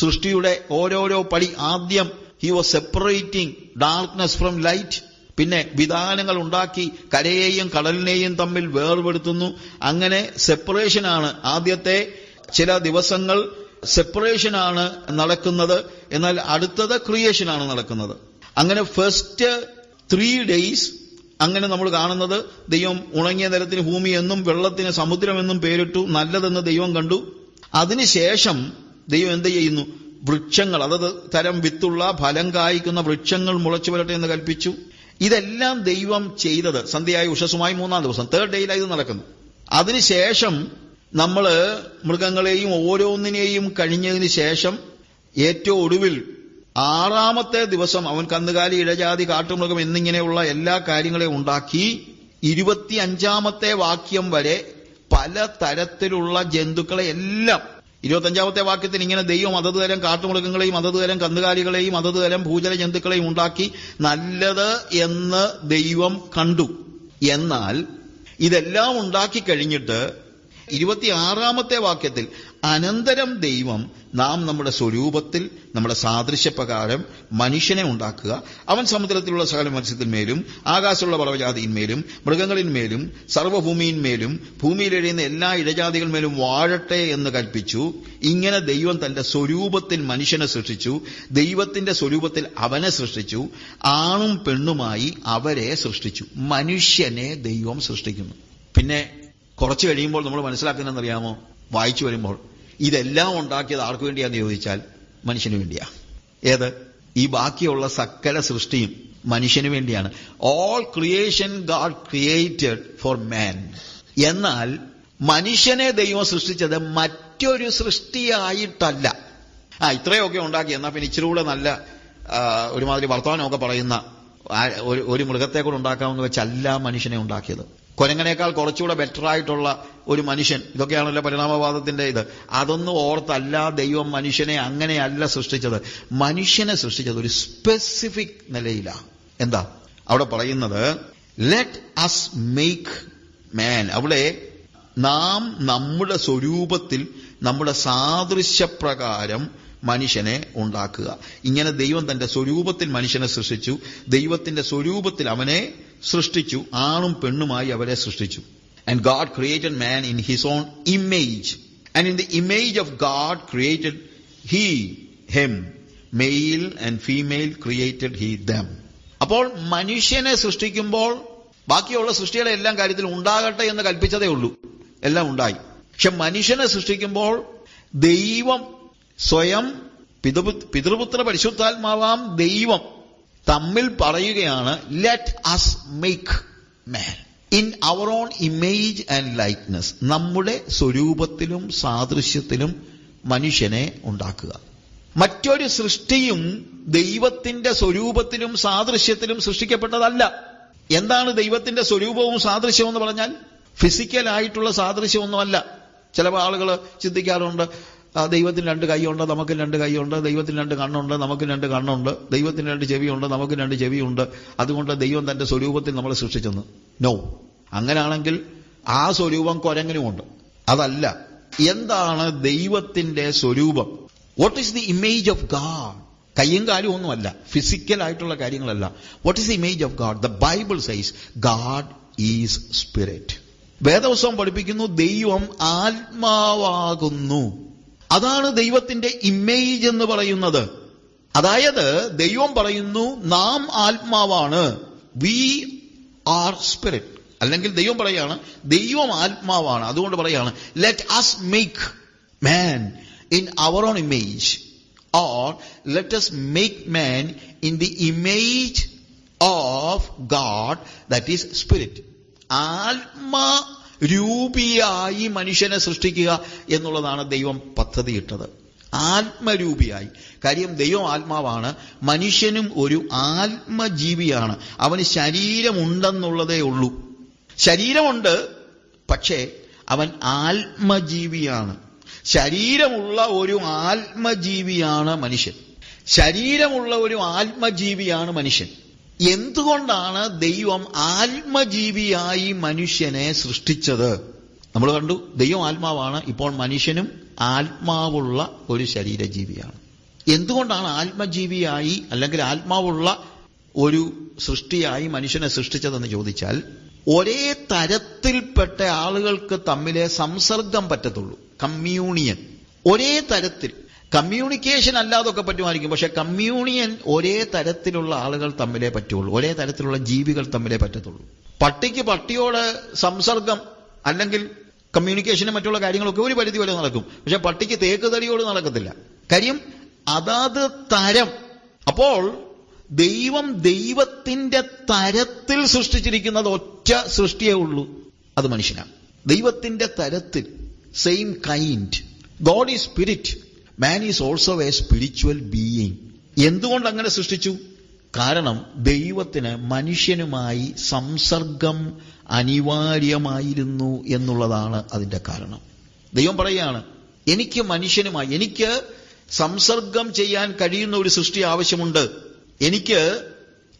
സൃഷ്ടിയുടെ ഓരോരോ പടി ആദ്യം he was separating darkness from light പിന്നെ വിധാനങ്ങൾ ഉണ്ടാക്കി കരയെയും കടലിനെയും തമ്മിൽ വേർപെടുത്തുന്നു. അങ്ങനെ സെപ്പറേഷനാണ് ആദ്യത്തെ ചില ദിവസങ്ങൾ സെപ്പറേഷനാണ് നടക്കുന്നത്. എന്നാൽ അടുത്തത് ക്രിയേഷനാണ് നടക്കുന്നത്. അങ്ങനെ ഫസ്റ്റ് ത്രീ ഡേയ്സ് അങ്ങനെ നമ്മൾ കാണുന്നത് ദൈവം ഉണങ്ങിയ നിലത്തിന് ഭൂമി എന്നും വെള്ളത്തിന് സമുദ്രമെന്നും പേരിട്ടു. നല്ലതെന്ന് ദൈവം കണ്ടു. അതിനുശേഷം ദൈവം എന്ത് ചെയ്യുന്നു? വൃക്ഷങ്ങൾ അതത് തരം വിത്തുള്ള ഫലം കായ്ക്കുന്ന വൃക്ഷങ്ങൾ മുളച്ചു വരട്ടെ എന്ന് കൽപ്പിച്ചു. ഇതെല്ലാം ദൈവം ചെയ്തത് സന്ധ്യയായ ഉഷസുമായി മൂന്നാം ദിവസം തേർഡ് ഡേയിലായി ഇത് നടക്കുന്നു. അതിനുശേഷം നമ്മൾ മൃഗങ്ങളെയും ഓരോന്നിനെയും കഴിഞ്ഞതിന് ശേഷം ഏറ്റവും ഒടുവിൽ ആറാമത്തെ ദിവസം അവൻ കന്നുകാലി ഇഴജാതി കാട്ടുമൃഗം എന്നിങ്ങനെയുള്ള എല്ലാ കാര്യങ്ങളെയും ഉണ്ടാക്കി ഇരുപത്തി അഞ്ചാമത്തെ വാക്യം വരെ പല തരത്തിലുള്ള ജന്തുക്കളെ എല്ലാം ഇരുപത്തഞ്ചാമത്തെ വാക്യത്തിൽ ഇങ്ങനെ ദൈവം അതത് തരം കാട്ടുമൃഗങ്ങളെയും അതത് തരം കന്നുകാലികളെയും അതത് തരം ഭൂജല ജന്തുക്കളെയും ഉണ്ടാക്കി നല്ലത് എന്ന് ദൈവം കണ്ടു. എന്നാൽ ഇതെല്ലാം ഉണ്ടാക്കി കഴിഞ്ഞിട്ട് ഇരുപത്തിയാറാമത്തെ വാക്യത്തിൽ അനന്തരം ദൈവം നാം നമ്മുടെ സ്വരൂപത്തിൽ നമ്മുടെ സാദൃശ്യപ്രകാരം മനുഷ്യനെ ഉണ്ടാക്കുക. അവൻ സമുദ്രത്തിലുള്ള സകല മത്സ്യത്തിന്മേലും ആകാശമുള്ള പർവജാതിന്മേലും മൃഗങ്ങളിന്മേലും സർവഭൂമിയിന്മേലും ഭൂമിയിലെഴിയുന്ന എല്ലാ ഇഴജാതികളിന്മേലും വാഴട്ടെ എന്ന് കൽപ്പിച്ചു. ഇങ്ങനെ ദൈവം തന്റെ സ്വരൂപത്തിൽ മനുഷ്യനെ സൃഷ്ടിച്ചു. ദൈവത്തിന്റെ സ്വരൂപത്തിൽ അവനെ സൃഷ്ടിച്ചു. ആണും പെണ്ണുമായി അവരെ സൃഷ്ടിച്ചു. മനുഷ്യനെ ദൈവം സൃഷ്ടിക്കുന്നു. പിന്നെ കുറച്ച് കഴിയുമ്പോൾ നമ്മൾ മനസ്സിലാക്കുന്നതെന്നറിയാമോ? വായിച്ചു വരുമ്പോൾ. ഇതെല്ലാം ഉണ്ടാക്കിയത് ആർക്കു വേണ്ടിയാന്ന് ചോദിച്ചാൽ മനുഷ്യന് വേണ്ടിയാ. ഏത്? ഈ ബാക്കിയുള്ള സകല സൃഷ്ടിയും മനുഷ്യന് വേണ്ടിയാണ്. All creation God created for man എന്നാൽ മനുഷ്യനെ ദൈവം സൃഷ്ടിച്ചത് മറ്റൊരു സൃഷ്ടിയായിട്ടല്ല. ആ ഇത്രയൊക്കെ ഉണ്ടാക്കി. എന്നാൽ പിന്നെ ഇച്ചിരി കൂടെ നല്ല ഒരുമാതിരി വർത്തമാനമൊക്കെ പറയുന്ന ഒരു- മൃഗത്തെ കൂടെ ഉണ്ടാക്കാമെന്ന് വെച്ചല്ല മനുഷ്യനെ ഉണ്ടാക്കിയത്. കുരങ്ങനേക്കാൾ കുറച്ചുകൂടെ ബെറ്റർ ആയിട്ടുള്ള ഒരു മനുഷ്യൻ. ഇതൊക്കെയാണല്ലോ പരിണാമവാദത്തിന്റെ ഇത്. അതൊന്നും ഓർത്തല്ല ദൈവം മനുഷ്യനെ അങ്ങനെയല്ല സൃഷ്ടിച്ചത്. മനുഷ്യനെ സൃഷ്ടിച്ചത് ഒരു സ്പെസിഫിക് നിലയിലാണ്. എന്താ? അവിടെ പറയുന്നത് ലെറ്റ് അസ് മേക്ക് മാൻ അവിടെ നാം നമ്മുടെ സ്വരൂപത്തിൽ നമ്മുടെ സാദൃശ്യപ്രകാരം മനുഷ്യനെ ഉണ്ടാക്കുക. ഇങ്ങനെ ദൈവം തന്റെ സ്വരൂപത്തിൽ മനുഷ്യനെ സൃഷ്ടിച്ചു. ദൈവത്തിന്റെ സ്വരൂപത്തിൽ അവനെ സൃഷ്ടിച്ചു. ആണും പെണ്ണുമായി അവരെ സൃഷ്ടിച്ചു. And God created man in his own image and in the image of God created he him male and female created he them അപ്പോൾ മനുഷ്യനെ സൃഷ്ടിക്കുമ്പോൾ ബാക്കിയുള്ള സൃഷ്ടികളെ എല്ലാം കാര്യത്തിൽ ഉണ്ടാകട്ടെ എന്ന് കൽപ്പിച്ചതേ ഉള്ളൂ. എല്ലാം ഉണ്ടായി. പക്ഷെ മനുഷ്യനെ സൃഷ്ടിക്കുമ്പോൾ ദൈവം സ്വയം പിതൃപു- പിതൃപുത്ര പരിശുദ്ധാത്മാവാം ദൈവം തമ്മിൽ പറയുകയാണ് let us make man in our own image and likeness നമ്മുടെ സ്വരൂപത്തിലും സാദൃശ്യത്തിലും മനുഷ്യനെ ഉണ്ടാക്കുക. മറ്റൊരു സൃഷ്ടിയും ദൈവത്തിന്റെ സ്വരൂപത്തിലും സാദൃശ്യത്തിലും സൃഷ്ടിക്കപ്പെട്ടതല്ല. എന്താണ് ദൈവത്തിന്റെ സ്വരൂപവും സാദൃശ്യവും എന്ന് പറഞ്ഞാൽ? ഫിസിക്കലായിട്ടുള്ള സാദൃശ്യമൊന്നുമല്ല. ചില ആളുകൾ ചിന്തിക്കാറുണ്ട് ദൈവത്തിന് രണ്ട് കൈയുണ്ട് നമുക്ക് രണ്ട് കൈയുണ്ട് ദൈവത്തിന് രണ്ട് കണ്ണുണ്ട് നമുക്ക് രണ്ട് കണ്ണുണ്ട് ദൈവത്തിന് രണ്ട് ചെവിയുണ്ട് നമുക്ക് രണ്ട് ചെവിയുണ്ട്. അതുകൊണ്ട് ദൈവം തന്റെ സ്വരൂപത്തിൽ നമ്മളെ സൃഷ്ടിച്ചെന്ന്. നോ അങ്ങനെയാണെങ്കിൽ ആ സ്വരൂപം കുരങ്ങനുമുണ്ട്. അതല്ല. എന്താണ് ദൈവത്തിന്റെ സ്വരൂപം? What is the image of God കയ്യും കാലും ഒന്നുമല്ല. ഫിസിക്കൽ ആയിട്ടുള്ള കാര്യങ്ങളല്ല. What is the image of God the Bible says God is spirit വേദവസ്വം പഠിപ്പിക്കുന്നു ദൈവം ആത്മാവാകുന്നു. അതാണ് ദൈവത്തിന്റെ ഇമേജ് എന്ന് പറയുന്നത്. അതായത് ദൈവം പറയുന്നു നാം ആത്മാവാണ്. വി ആർ സ്പിരിറ്റ് അല്ലെങ്കിൽ ദൈവം പറയാണ് ദൈവം ആത്മാവാണ്. അതുകൊണ്ട് പറയാണ് let us make man in our own image or let us make man in the image of God that is spirit ആത്മ രൂപിയായി മനുഷ്യനെ സൃഷ്ടിക്കുക എന്നുള്ളതാണ് ദൈവം പദ്ധതിയിട്ടത്. ആത്മരൂപിയായി. കാര്യം ദൈവം ആത്മാവാണ്. മനുഷ്യനും ഒരു ആത്മജീവിയാണ്. അവന് ശരീരമുണ്ടെന്നുള്ളതേ ഉള്ളൂ. ശരീരമുണ്ട് പക്ഷേ അവൻ ആത്മജീവിയാണ്. ശരീരമുള്ള ഒരു ആത്മജീവിയാണ് മനുഷ്യൻ. ശരീരമുള്ള ഒരു ആത്മജീവിയാണ് മനുഷ്യൻ. എന്തുകൊണ്ടാണ് ദൈവം ആത്മജീവിയായി മനുഷ്യനെ സൃഷ്ടിച്ചത്? നമ്മൾ കണ്ടു ദൈവം ആത്മാവാണ് ഇപ്പോൾ മനുഷ്യനും ആത്മാവുള്ള ഒരു ശരീരജീവിയാണ്. എന്തുകൊണ്ടാണ് ആത്മജീവിയായി അല്ലെങ്കിൽ ആത്മാവുള്ള ഒരു സൃഷ്ടിയായി മനുഷ്യനെ സൃഷ്ടിച്ചതെന്ന് ചോദിച്ചാൽ ഒരേ തരത്തിൽപ്പെട്ട ആളുകൾക്ക് തമ്മിലെ സംസർഗം പറ്റത്തുള്ളൂ കമ്മ്യൂണിയൻ. ഒരേ തരത്തിൽ. കമ്മ്യൂണിക്കേഷൻ അല്ലാതൊക്കെ പറ്റുമായിരിക്കും. പക്ഷെ കമ്മ്യൂണിയൻ ഒരേ തരത്തിലുള്ള ആളുകൾ തമ്മിലേ പറ്റുള്ളൂ. ഒരേ തരത്തിലുള്ള ജീവികൾ തമ്മിലേ പറ്റത്തുള്ളൂ. പട്ടിക്ക് പട്ടിയോട് സംസർഗം അല്ലെങ്കിൽ കമ്മ്യൂണിക്കേഷനും മറ്റുള്ള കാര്യങ്ങളൊക്കെ ഒരു പരിധി വരെ നടക്കും. പക്ഷെ പട്ടിക്ക് തേക്ക് തടിയോട് നടക്കത്തില്ല. കാര്യം അതാത് തരം. അപ്പോൾ ദൈവം ദൈവത്തിന്റെ തരത്തിൽ സൃഷ്ടിച്ചിരിക്കുന്നത് ഒറ്റ സൃഷ്ടിയേ ഉള്ളൂ. അത് മനുഷ്യനാണ്. ദൈവത്തിന്റെ തരത്തിൽ same kind God is spirit man is also a spiritual being എന്തുകൊണ്ട് അങ്ങനെ സൃഷ്ടിച്ചു? കാരണം ദൈവത്തിന് മനുഷ്യനുമായി സംസർഗം അനിവാര്യമായിരുന്നു എന്നുള്ളതാണ് അതിന്റെ കാരണം. ദൈവം പറയുകയാണ് എനിക്ക് മനുഷ്യനുമായി എനിക്ക് സംസർഗം ചെയ്യാൻ കഴിയുന്ന ഒരു സൃഷ്ടി ആവശ്യമുണ്ട്. എനിക്ക്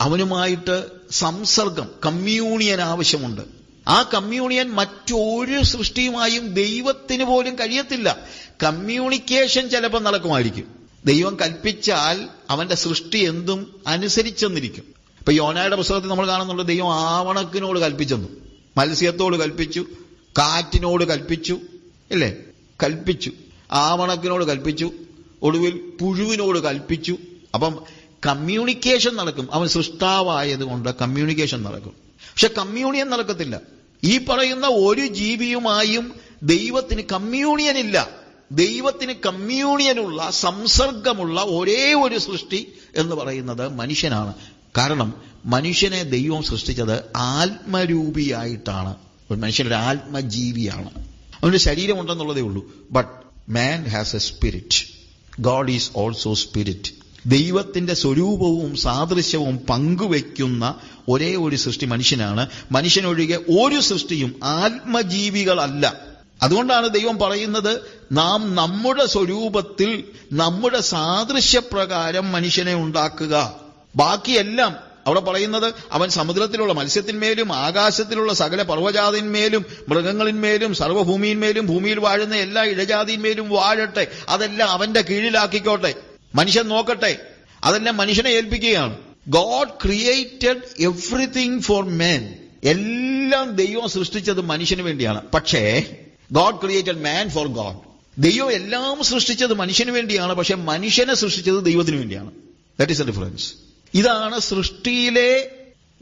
അവനുമായിട്ട് സംസർഗം കമ്മ്യൂണിയൻ ആവശ്യമുണ്ട്. ആ കമ്മ്യൂണിയൻ മറ്റൊരു സൃഷ്ടിയുമായും ദൈവത്തിന് പോലും കഴിയത്തില്ല. കമ്മ്യൂണിക്കേഷൻ ചിലപ്പോൾ നടക്കുമായിരിക്കും. ദൈവം കൽപ്പിച്ചാൽ അവന്റെ സൃഷ്ടി എന്തും അനുസരിച്ചെന്നിരിക്കും. ഇപ്പൊ യോനായുടെ പുസ്തകത്തിൽ നമ്മൾ കാണുന്നുണ്ട് ദൈവം ആവണക്കിനോട് കൽപ്പിച്ചെന്നു. മത്സ്യത്തോട് കൽപ്പിച്ചു കാറ്റിനോട് കൽപ്പിച്ചു ഇല്ലേ? കൽപ്പിച്ചു. ആവണക്കിനോട് കൽപ്പിച്ചു ഒടുവിൽ പുഴുവിനോട് കൽപ്പിച്ചു. അപ്പം കമ്മ്യൂണിക്കേഷൻ നടക്കും. അവൻ സൃഷ്ടാവായതുകൊണ്ട് കമ്മ്യൂണിക്കേഷൻ നടക്കും. പക്ഷെ കമ്മ്യൂണിയൻ നടക്കത്തില്ല. ഈ പറയുന്ന ഒരു ജീവിയുമായും ദൈവത്തിന് കമ്മ്യൂണിയൻ ഇല്ല ദൈവത്തിന് കമ്മ്യൂണിയനുള്ള സംസർഗമുള്ള ഒരേ ഒരു സൃഷ്ടി എന്ന് പറയുന്നത് മനുഷ്യനാണ്. കാരണം മനുഷ്യനെ ദൈവം സൃഷ്ടിച്ചത് ആത്മരൂപിയായിട്ടാണ്. ഒരു മനുഷ്യനൊരു ആത്മജീവിയാണ്. അവന് ശരീരമുണ്ടെന്നുള്ളതേ ഉള്ളൂ. But man has a spirit God is also spirit ദൈവത്തിന്റെ സ്വരൂപവും സാദൃശ്യവും പങ്കുവെക്കുന്ന ഒരേ ഒരു സൃഷ്ടി മനുഷ്യനാണ്. മനുഷ്യനൊഴികെ ഒരു സൃഷ്ടിയും ആത്മജീവികളല്ല. അതുകൊണ്ടാണ് ദൈവം പറയുന്നത് നാം നമ്മുടെ സ്വരൂപത്തിൽ നമ്മുടെ സാദൃശ്യപ്രകാരം മനുഷ്യനെ ഉണ്ടാക്കുക. ബാക്കിയെല്ലാം അവിടെ പറയുന്നത് അവൻ സമുദ്രത്തിലുള്ള മത്സ്യത്തിന്മേലും ആകാശത്തിലുള്ള സകല പർവജാതിന്മേലും മൃഗങ്ങളിന്മേലും സർവഭൂമിയിന്മേലും ഭൂമിയിൽ വാഴുന്ന എല്ലാ ഇഴജാതിന്മേലും വാഴട്ടെ അതെല്ലാം അവന്റെ കീഴിലാക്കിക്കോട്ടെ. മനുഷ്യൻ നോക്കട്ടെ. അതെല്ലാം മനുഷ്യനെ ഏൽപ്പിക്കുകയാണ്. God created everything for men എല്ലാം ദൈവം സൃഷ്ടിച്ചത് മനുഷ്യന് വേണ്ടിയാണ്. പക്ഷേ God created man for God ദൈവം എല്ലാം സൃഷ്ടിച്ചത് മനുഷ്യന് വേണ്ടിയാണ്. പക്ഷെ മനുഷ്യനെ സൃഷ്ടിച്ചത് ദൈവത്തിന് വേണ്ടിയാണ്. ദാറ്റ് ഇസ് എ ഡിഫറൻസ് ഇതാണ് സൃഷ്ടിയിലെ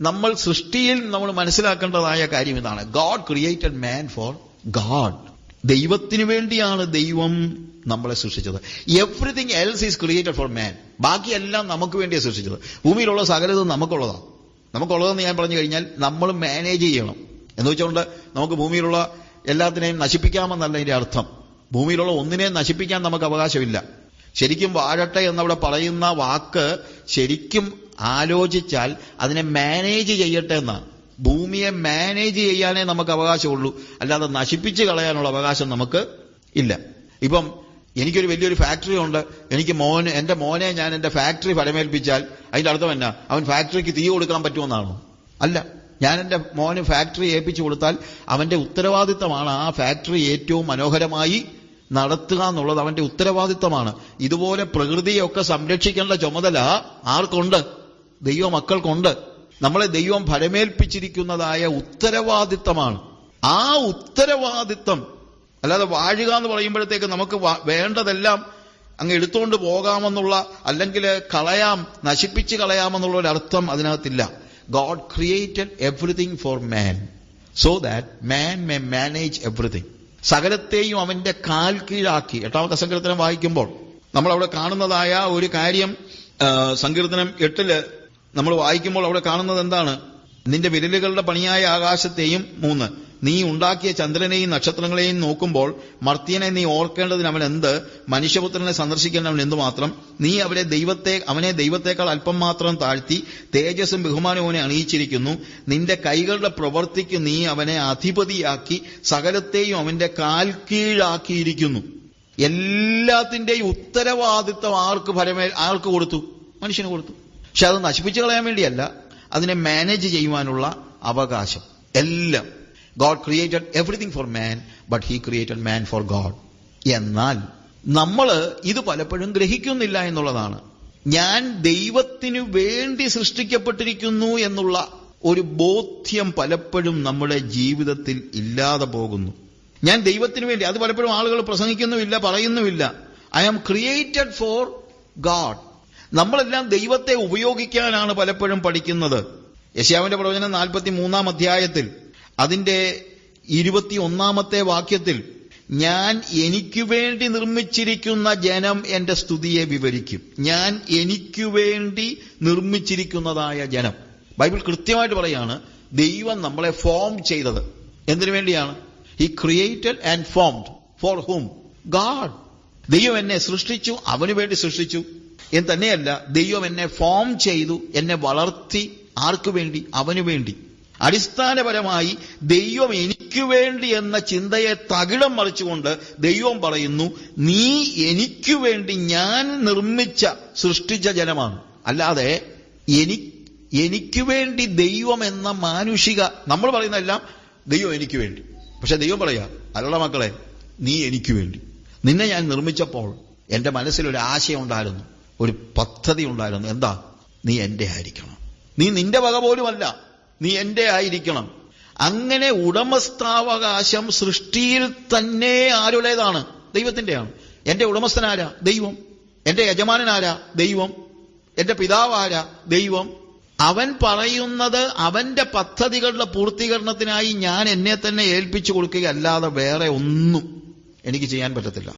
നമ്മൾ സൃഷ്ടിയിൽ നമ്മൾ മനസ്സിലാക്കേണ്ടതായ കാര്യം ഇതാണ്. God created man for God ദൈവത്തിന് വേണ്ടിയാണ് ദൈവം നമ്മളെ സൃഷ്ടിച്ചത്. Everything else is created for man ബാക്കിയെല്ലാം നമുക്ക് വേണ്ടിയാണ് സൃഷ്ടിച്ചത്. ഭൂമിയിലുള്ള സകലതും നമുക്കുള്ളതാണ് നമുക്കുള്ളതെന്ന് ഞാൻ പറഞ്ഞു കഴിഞ്ഞാൽ നമ്മൾ മാനേജ് ചെയ്യണം. എന്ന് വെച്ചുകൊണ്ട് നമുക്ക് ഭൂമിയിലുള്ള എല്ലാത്തിനെയും നശിപ്പിക്കാമെന്നല്ല ഇതിന്റെ അർത്ഥം. ഭൂമിയിലുള്ള ഒന്നിനെയും നശിപ്പിക്കാൻ നമുക്ക് അവകാശമില്ല. ശരിക്കും വാഴട്ടെ എന്നവിടെ പറയുന്ന വാക്ക് ശരിക്കും ആലോചിച്ചാൽ അതിനെ മാനേജ് ചെയ്യട്ടെ എന്നാണ്. ഭൂമിയെ മാനേജ് ചെയ്യാനേ നമുക്ക് അവകാശമുള്ളൂ. അല്ലാതെ നശിപ്പിച്ച് കളയാനുള്ള അവകാശം നമുക്ക് ഇല്ല. ഇപ്പം എനിക്കൊരു വലിയൊരു ഫാക്ടറി ഉണ്ട്. എനിക്ക് മോന് എന്റെ മോനെ ഞാൻ എന്റെ ഫാക്ടറി ഫലമേൽപ്പിച്ചാൽ അതിന്റെ അർത്ഥം എന്നാ? അവൻ ഫാക്ടറിക്ക് തീ കൊടുക്കാൻ പറ്റുമെന്നാണോ? അല്ല. ഞാൻ എന്റെ മോന് ഫാക്ടറി ഏൽപ്പിച്ചു കൊടുത്താൽ അവന്റെ ഉത്തരവാദിത്തമാണ് ആ ഫാക്ടറി ഏറ്റവും മനോഹരമായി നടത്തുക എന്നുള്ളത് അവന്റെ ഉത്തരവാദിത്തമാണ്. ഇതുപോലെ പ്രകൃതിയൊക്കെ സംരക്ഷിക്കേണ്ട ചുമതല ആർക്കുണ്ട്? ദൈവ മക്കൾക്കുണ്ട് നമ്മളെ ദൈവം ഭരമേൽപ്പിച്ചിരിക്കുന്നതായ ഉത്തരവാദിത്തമാണ്. ആ ഉത്തരവാദിത്തം അല്ലാതെ വാഴുക എന്ന് പറയുമ്പോഴത്തേക്ക് നമുക്ക് വേണ്ടതെല്ലാം അങ്ങ് എടുത്തുകൊണ്ട് പോകാമെന്നുള്ള അല്ലെങ്കിൽ കളയാം നശിപ്പിച്ച് കളയാമെന്നുള്ള അർത്ഥം അതിനകത്തില്ല. God created everything for man so that man may manage everything സകലത്തെയും അവന്റെ കാൽ കീഴാക്കി. എട്ടാമത്തെ സങ്കീർത്തനം വായിക്കുമ്പോൾ നമ്മൾ അവിടെ കാണുന്നതായ ഒരു കാര്യം സങ്കീർത്തനം എട്ടിൽ നമ്മൾ വായിക്കുമ്പോൾ അവിടെ കാണുന്നത് എന്താണ്? നിന്റെ വിരലുകളുടെ പണിയായ ആകാശത്തെയും മൂന്ന്. നീ ഉണ്ടാക്കിയ ചന്ദ്രനെയും നക്ഷത്രങ്ങളെയും നോക്കുമ്പോൾ മർത്യനെ നീ ഓർക്കേണ്ടതിന് അവൻ എന്ത്? മനുഷ്യപുത്രനെ സന്ദർശിക്കേണ്ടവൻ എന്തുമാത്രം? നീ അവരെ ദൈവത്തെ അവനെ ദൈവത്തെക്കാൾ അല്പം മാത്രം താഴ്ത്തി തേജസ്സും ബഹുമാനവും അവനെ അണിയിച്ചിരിക്കുന്നു. നിന്റെ കൈകളുടെ പ്രവൃത്തിക്ക് നീ അവനെ അധിപതിയാക്കി സകലത്തെയും അവന്റെ കാൽ കീഴാക്കിയിരിക്കുന്നു. എല്ലാത്തിന്റെയും ഉത്തരവാദിത്വം ആർക്ക് ഫലമേ ആർക്ക് കൊടുത്തു? മനുഷ്യന് കൊടുത്തു. പക്ഷെ അത് നശിപ്പിച്ചു കളയാൻ വേണ്ടിയല്ല അതിനെ മാനേജ് ചെയ്യുവാനുള്ള അവകാശം. എല്ലാം. God created everything for man but he created man for God എന്നാൽ നമ്മൾ ഇത് പലപ്പോഴും ഗ്രഹിക്കുന്നില്ല എന്നുള്ളതാണ്. ഞാൻ ദൈവത്തിനു വേണ്ടി സൃഷ്ടിക്കപ്പെട്ടിരിക്കുന്നു എന്നുള്ള ഒരു ബോധ്യം പലപ്പോഴും നമ്മുടെ ജീവിതത്തിൽ ഇല്ലാതെ പോകുന്നു. ഞാൻ ദൈവത്തിന് വേണ്ടി അത് പലപ്പോഴും ആളുകൾ പ്രസംഗിക്കുന്നുമില്ല പറയുന്നുമില്ല. I am created for God നമ്മളെല്ലാം ദൈവത്തെ ഉപയോഗിക്കാനാണ് പലപ്പോഴും പഠിക്കുന്നത്. യശാവിന്റെ പ്രവചനം നാൽപ്പത്തി മൂന്നാം അധ്യായത്തിൽ അതിന്റെ ഇരുപത്തി ഒന്നാമത്തെ വാക്യത്തിൽ ഞാൻ എനിക്ക് വേണ്ടി നിർമ്മിച്ചിരിക്കുന്ന ജനം എന്റെ സ്തുതിയെ വിവരിക്കും. ഞാൻ എനിക്ക് വേണ്ടി നിർമ്മിച്ചിരിക്കുന്നതായ ജനം. ബൈബിൾ കൃത്യമായിട്ട് പറയാണ് ദൈവം നമ്മളെ ഫോം ചെയ്തത്. എന്തിനു വേണ്ടിയാണ്? He created and formed for whom God ദൈവം എന്നെ സൃഷ്ടിച്ചു അവന് വേണ്ടി സൃഷ്ടിച്ചു. എന്ന് തന്നെയല്ല ദൈവം എന്നെ ഫോം ചെയ്തു എന്നെ വളർത്തി ആർക്കു വേണ്ടി? അവനു വേണ്ടി. അടിസ്ഥാനപരമായി ദൈവം എനിക്ക് വേണ്ടി എന്ന ചിന്തയെ തകിടം മറിച്ചുകൊണ്ട് ദൈവം പറയുന്നു നീ എനിക്ക് വേണ്ടി ഞാൻ നിർമ്മിച്ച സൃഷ്ടിച്ച ജനമാണ്. അല്ലാതെ എനി എനിക്ക് വേണ്ടി ദൈവം എന്ന മാനുഷിക നമ്മൾ പറയുന്നതെല്ലാം ദൈവം എനിക്ക് വേണ്ടി. പക്ഷെ ദൈവം പറയാ അല്ലട മക്കളെ നീ എനിക്ക് വേണ്ടി. നിന്നെ ഞാൻ നിർമ്മിച്ചപ്പോൾ എന്റെ മനസ്സിൽ ഒരു ആശയം ഉണ്ടായിരുന്നു. ഒരു പദ്ധതി ഉണ്ടായിരുന്നു. എന്താ? നീ എന്റെ ആയിരിക്കണം. നീ നിന്റെ വക പോലുമല്ല. നീ എന്റെ ആയിരിക്കണം. അങ്ങനെ ഉടമസ്ഥാവകാശം സൃഷ്ടിയിൽ തന്നെ ആരുടേതാണ്? ദൈവത്തിന്റെയാണ് എന്റെ ഉടമസ്ഥനാരാ ദൈവം. എന്റെ യജമാനനാരാ ദൈവം. എന്റെ പിതാവാരാ ദൈവം. അവൻ പറയുന്നത് അവന്റെ പദ്ധതികളുടെ പൂർത്തീകരണത്തിനായി ഞാൻ എന്നെ തന്നെ ഏൽപ്പിച്ചു കൊടുക്കുകയല്ലാതെ വേറെ ഒന്നും എനിക്ക് ചെയ്യാൻ പറ്റത്തില്ല.